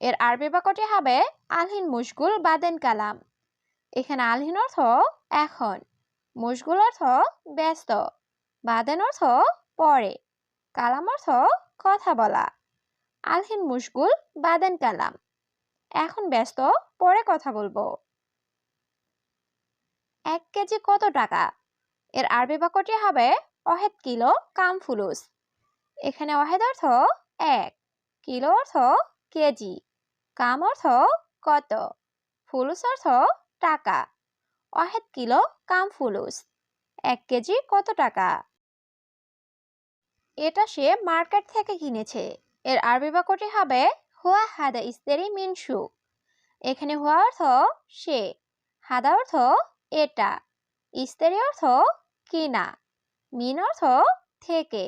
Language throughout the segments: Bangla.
এর আরবি বাক্যটি হবে আলহিন মুশগুল বাদেন কালাম। এখানে আলহিন অর্থ এখন মুশগুল অর্থ ব্যস্ত, বাদেন অর্থ পরে, কালাম অর্থ কথা বলা। আলহিন মুশগুল বাদেন কালাম, এখন ব্যস্ত, পরে কথা বলব। এক কেজি কত টাকা? এর আরবি বাক্যটি হবে অহেদ কিলো কাম ফুলুস। এখানে অহেদ অর্থ এক, কিলো অর্থ কেজি। কাম অর্থ কত? ফুলুস অর্থ টাকা। অহেদ কিলো কাম ফুলুস। এক কেজি কত টাকা? এটা সে মার্কেট থেকে কিনেছে। এর আরবি বাক্যটি হবে, হুয়া হাদা ইস্তেরি মিনসু এখানে হুয়া অর্থ সে, হাদা অর্থ এটা, ইস্তেরি অর্থ কিনা, মিন অর্থ থেকে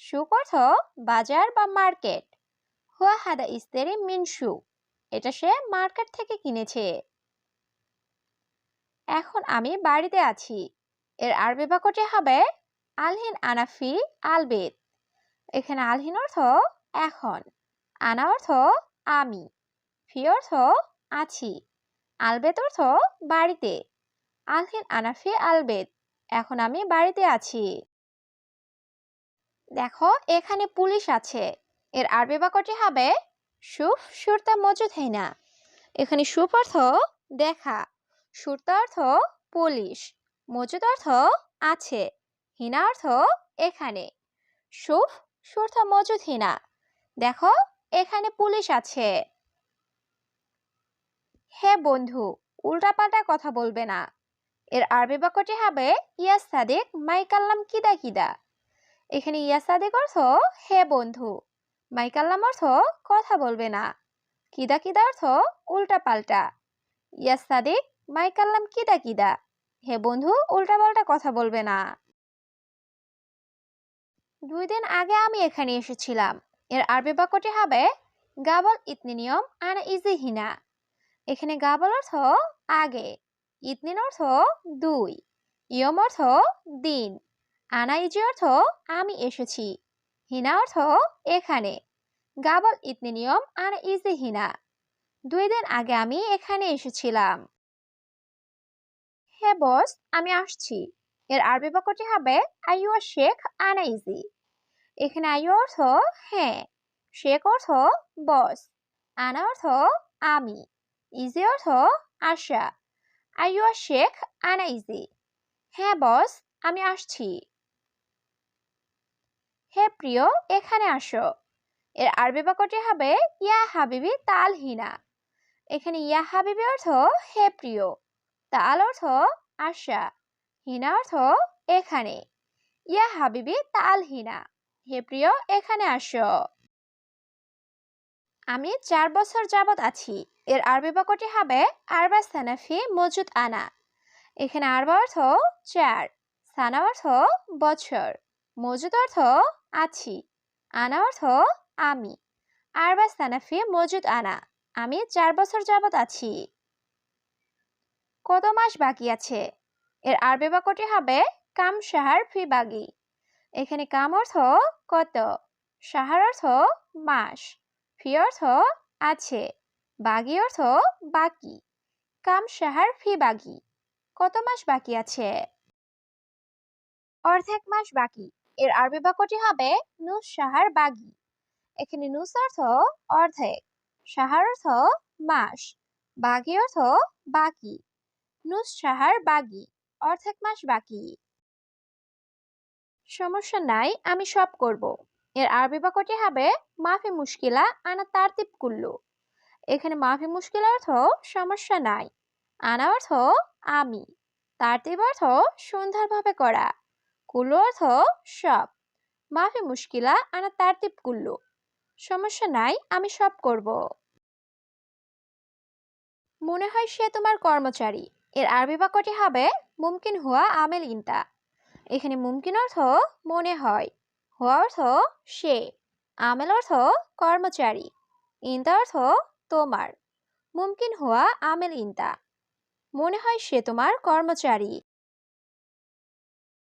সুক অর্থ বাজার বা মার্কেট। হুয়া হাদা ইস্তেরি মিনসু এটা সে মার্কেট থেকে কিনেছে। এখন আমি বাড়িতে আছি। এর আরবি বাক্যটি হবে আলহিন আনাফি আলবেদ। এখানে আলহিন অর্থ এখন, আনা অর্থ আমি, ফি অর্থ আছি, আলবেদ অর্থ বাড়িতে, আলহিন আনাফি আলবেদ, এখন আমি বাড়িতে আছি। দেখো, এখানে পুলিশ আছে। এর আরবি বাক্যটি হবে সুফ সুরতা মজুদ হয় না। এখানে সুফ অর্থ দেখা, সুরতা অর্থ পুলিশ, মজুদ অর্থ আছে, হিনা অর্থ এখানে। সুফ সুরতা মজুদ হিনা, দেখো এখানে পুলিশ আছে। হে বন্ধু, উল্টাপাল্টা কথা বলবে না। এর আরবি বাক্যটি হবে ইয়া সাদেক মাইকাল্লাম কিদা কিদা। এখানে ইয়া সাদেক অর্থ হে বন্ধু। মাইকাল্লাম অর্থ কথা বলবে না। কিদা কিদা অর্থ উল্টা পাল্টা। ইয়া সাদেক মাইকাল্লাম কিদা কিদা। হে বন্ধু, উল্টা পাল্টা কথা বলবে না। দুই দিন আগে আমি এখানে এসেছিলাম। এর আরবি বাক্যটি হবে গাবল ইতনি নিয়ম আনা ইজি হিনা। এখানে গাবল অর্থ আগে ইতনিন অর্থ দুই, ইয়ম অর্থ দিন, আনা ইজি অর্থ আমি এসেছি। হিনা অর্থ এখানে। গাবল ইতনি নিয়ম আর ইজি হিনা। দুই দিন আগে আমি এখানে এসেছিলাম। হে বস, আমি আসছি। এর আরবি বাক্যটি হবে আইয়ু শেখ আনা ইজি। এখানে আইয়ু অর্থ হ্যাঁ। শেখ অর্থ, বস। আনা অর্থ, আমি। ইজি অর্থ, আশা। আইয়ু শেখ আনা ইজি। হ্যাঁ বস, আমি আসছি। হে প্রিয়, এখানে আসো। এর আরবি বাক্যটি হবে, ইয়া হাবিবি তাল হিনা। এখানে ইয়া হাবিবি অর্থ, হে প্রিয়। তাল অর্থ, আশা। হিনা অর্থ, এখানে। ইয়া হাবিবি তাল হিনা। হে প্রিয়, এখানে আসো। আমি চার বছর যাবৎ আছি। এর আরবি বাক্যটি হবে, আরবা সানাফি মজুদ আনা। এখানে আরবা অর্থ, চার। সানা অর্থ, বছর। মজুদ অর্থ আছি। আনা অর্থ আমি। আরবা সানাফি মজুদ আনা। আমি চার বছর যাবৎ আছি। কত মাস বাকি আছে? এর আরবি বাক্যটি হবে কাম সাহার ফি বাগি। এখানে কাম অর্থ কত? সাহার অর্থ মাস। ফি অর্থ আছে। বাগি অর্থ বাকি। কাম সাহার ফি বাগি। কত মাস বাকি আছে? অর্ধেক মাস বাকি। এর আরবি বাক্যটি হবে নুস সাহার বাগি। এখানে নুস অর্থ অর্ধেক সাহার অর্থ মাস, বাগি অর্থ বাকি। নুস সাহার বাগি, অর্ধেক মাস বাকি। সমস্যা নাই, আমি সব করব। এর আরবি বাক্যটি হবে মাফি মুশকিলা আনা তারতিব কুল্লু। এখানে মাফি মুশকিল অর্থ সমস্যা নাই, আনা অর্থ আমি, তারতিব অর্থ সুন্দরভাবে করা। কুল্লু অর্থ সব মাফি মুশকিলা, আনা তারতিব কুল্লু। সমস্যা নাই, আমি সব করব। মনে হয় সে তোমার কর্মচারী। এর আরবি বাক্যটি হবে, মুমকিন হুয়া আমেল ইনতা। এখানে মুমকিন অর্থ মনে হয়, হুয়া অর্থ সে, আমেল অর্থ কর্মচারী, ইনতা অর্থ তোমার, মুমকিন হুয়া আমেল ইনতা। মনে হয় সে তোমার কর্মচারী।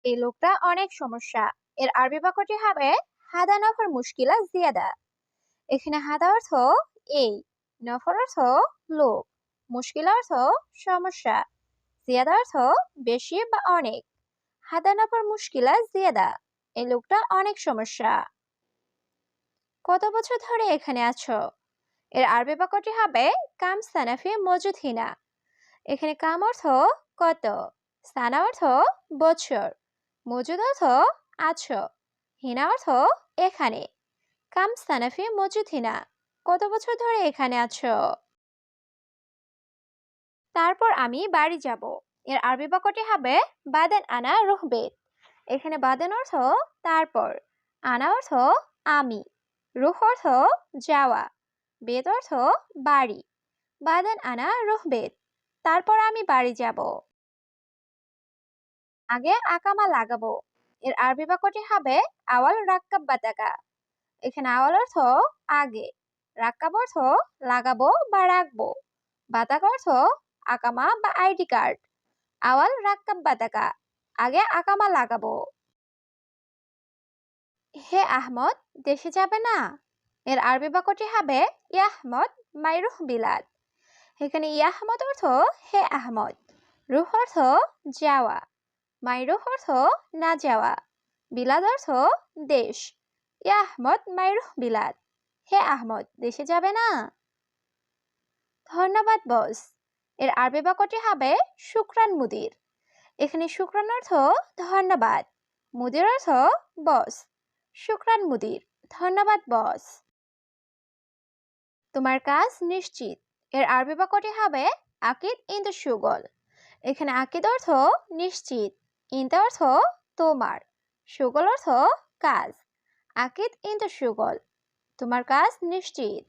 এই লোকটা অনেক সমস্যা। এর আরবি বাক্যটি হবে হাদা নফর মুশকিলা জিয়াদা। এখানে হাদা অর্থ এই, নফর অর্থ লোক মুশকিল অর্থ সমস্যা, জিয়াদা অর্থ বেশি বা অনেক হাদা নফর মুশকিলা জিয়াদা। এই লোকটা অনেক সমস্যা। কত বছর ধরে এখানে আছো? এর আরবি বাক্যটি হবে, কাম সানাফি মজুদ হিনা। এখানে কাম অর্থ কত, সানা অর্থ বছর। মজুদ অর্থ আছো? হিনা অর্থ এখানে। কাম সানাফি মজুদ হিনা কত বছর ধরে এখানে আছো? তারপর আমি বাড়ি যাব। এর আরবি বাক্যটি হবে বাদেন আনা রুহবেদ। এখানে বাদেন অর্থ তারপর, আনা অর্থ আমি, রুহ অর্থ যাওয়া, বেদ অর্থ বাড়ি, বাদেন আনা রুহবেদ। তারপর আমি বাড়ি যাব। আগে আকামা লাগাবো। এর আরবি বাক্যটি হবে আওয়াল রাক্কাব বাতাকা এখানে আওয়াল অর্থ আগে, রাক্কাব অর্থ লাগাবো বা রাখব। বাতাকা অর্থ আকামা বা আইডি কার্ড। আওয়াল রাক্কাব বাতাকা আগে আকামা লাগাবো। হে আহমদ, দেশে যাবে না? এর আরবি বাক্যটি হবে ইয়াহমদ মাইরুহ বিলাদ। এখানে ইয়াহমদ অর্থ হে আহমদ, রুহ অর্থ যাওয়া। মাইরুহ অর্থ না যাওয়া, বিলাদ অর্থ দেশ। ইয়া আহমদ মাইরুহ বিলাদ। হে আহমদ, দেশে যাবে না? ধন্যবাদ বস। এর আরবি বাক্যটি হবে শুক্রান মুদির। এখানে শুক্রান অর্থ ধন্যবাদ, মুদির অর্থ বস। শুক্রান মুদির, ধন্যবাদ বস। তোমার কাজ নিশ্চিত। এর আরবি বাক্যটি হবে আকিদ ইন্দু সুগল। এখানে আকিদ অর্থ নিশ্চিত। ইন্দা অর্থ তোমার, সুগল অর্থ কাজ। আকিদ, ইন্দু সুগল। তোমার কাজ নিশ্চিত।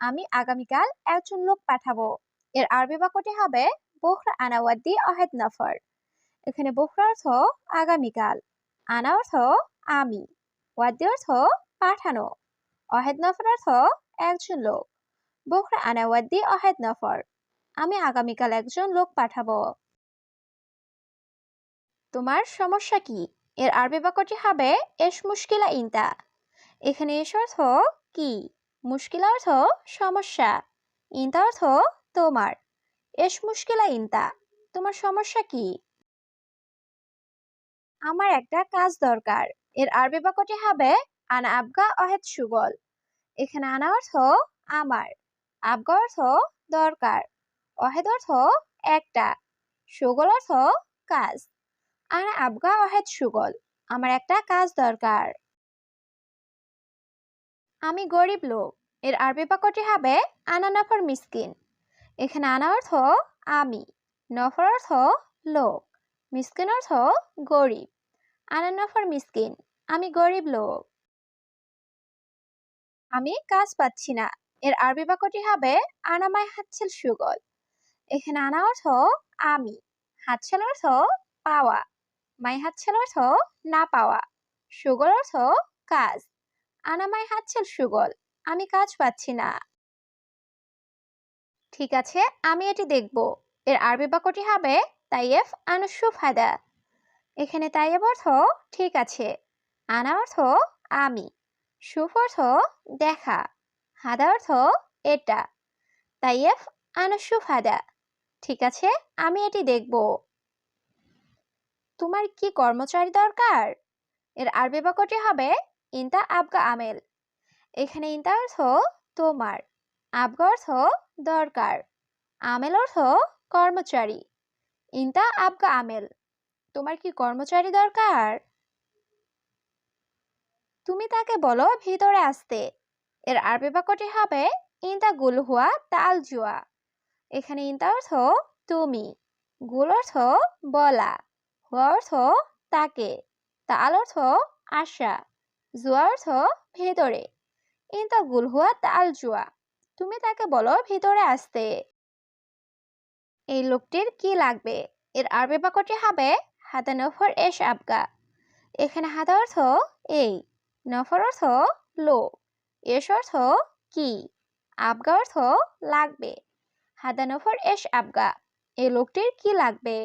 আমি আগামীকাল একজন লোক পাঠাবো। এর আরবি বাক্যটি হবে বোখরা আনাওয়াদ্দি অহেদ নফর। এখানে বোখরা অর্থ আগামীকাল, আনা অর্থ আমি, ওয়াদ্দি অর্থ পাঠানো। অহেদ নফর অর্থ একজন লোক। বোখরা আনাওয়াদ্দি অহেদ নফর। আমি আগামীকাল একজন লোক পাঠাবো। তোমার সমস্যা কি? এর আরবি বাক্যটি হবে, এস মুশকিলা ইনতা। এখানে এস অর্থ কি? মুশকিল অর্থ সমস্যা। ইনতা অর্থ তোমার। এস মুশকিলা ইনতা। তোমার সমস্যা কি? আমার একটা কাজ দরকার। এর আরবি বাক্যটি হবে, আনা আবগা অহেদ সুগল। এখানে আনা অর্থ আমার। আবগা অর্থ দরকার। অহেদ অর্থ একটা। সুগল অর্থ কাজ। আনা আবগা অহেদ সুগল, আমার একটা কাজ দরকার। আমি গরিব লোক, এর আরবি বাক্যটি হবে আনা নফর মিসকিন। এখানে আনা অর্থ আমি, নফর অর্থ লোক, মিসকিন অর্থ গরিব। আনা নফর মিসকিন, আমি গরিব লোক। আমি কাজ পাচ্ছি না, এর আরবি বাক্যটি হবে আনামাই হাতছেল সুগল। এখানে আনা অর্থ আমি, হাতছেল অর্থ পাওয়া। মাই হাতছেল অর্থ না পাওয়া। সুগল অর্থ কাজ। আনা আনামাই হাতছেল সুগল, আমি কাজ পাচ্ছি না। ঠিক আছে, আমি এটি দেখব। এর আরবি বাক্যটি হবে তাইয়েফ আনুসুফ হাদা এখানে তাইয়েব অর্থ ঠিক আছে, আনা অর্থ আমি। সুফ অর্থ দেখা, হাদা অর্থ এটা। তাইয়েফ আনুসুফ হাদা ঠিক আছে, আমি এটি দেখব। তোমার কি কর্মচারী দরকার? এর আরবি বাক্যটি হবে, ইন্তা আবগা আমেল। এখানে ইন্তা অর্থ তোমার, আবগা অর্থ দরকার, আমেল অর্থ কর্মচারী, ইন্তা আবগা আমেল। তোমার কি কর্মচারী দরকার? তুমি তাকে বলো, ভিতরে আসতে। এর আরবি বাক্যটি হবে, ইন্তা গুল হুয়া তাল জুয়া। এখানে ইন্তা অর্থ তুমি, গুল অর্থ বলা। অর্থ তাকে তাল অর্থ আশা জুয়া অর্থ ভেতরে গুল হুয়া তাল জুয়া, তুমি তাকে বলো ভিতরে আসতে। এই লোকটির কি লাগবে? এর আরবি বাক্যটি হবে হাদা নফর এস আবগা। এখানে হাদা অর্থ এই, নফর অর্থ লোক এস অর্থ কি, আবগা অর্থ লাগবে। হাদা নফর এস আবগা, এই লোকটির কি লাগবে?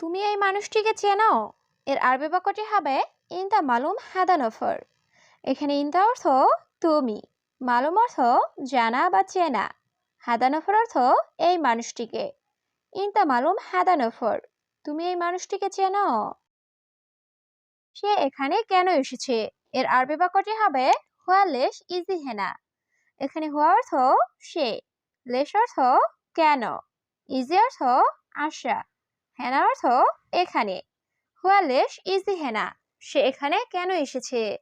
তুমি এই মানুষটিকে চেনো এর আরবি বাক্যটি হবে, ইনতা মালুম হাদা নফর এখানে ইনতা অর্থ তুমি। মালুম অর্থ জানা বা চেনা। হাদা নফর অর্থ এই মানুষটিকে। ইনতা মালুম হাদা নফর তুমি এই মানুষটিকে চেনো সে এখানে কেন এসেছে? এর আরবি বাক্যটি হবে, হুয়া লেশ ইজি হেনা। এখানে হুয়া অর্থ সে। লেশ অর্থ কেন? ইজি অর্থ আশা। হেনা অর্থ এখানে। হুয়া ইজ দি হেনা সে এখানে কেন এসেছে?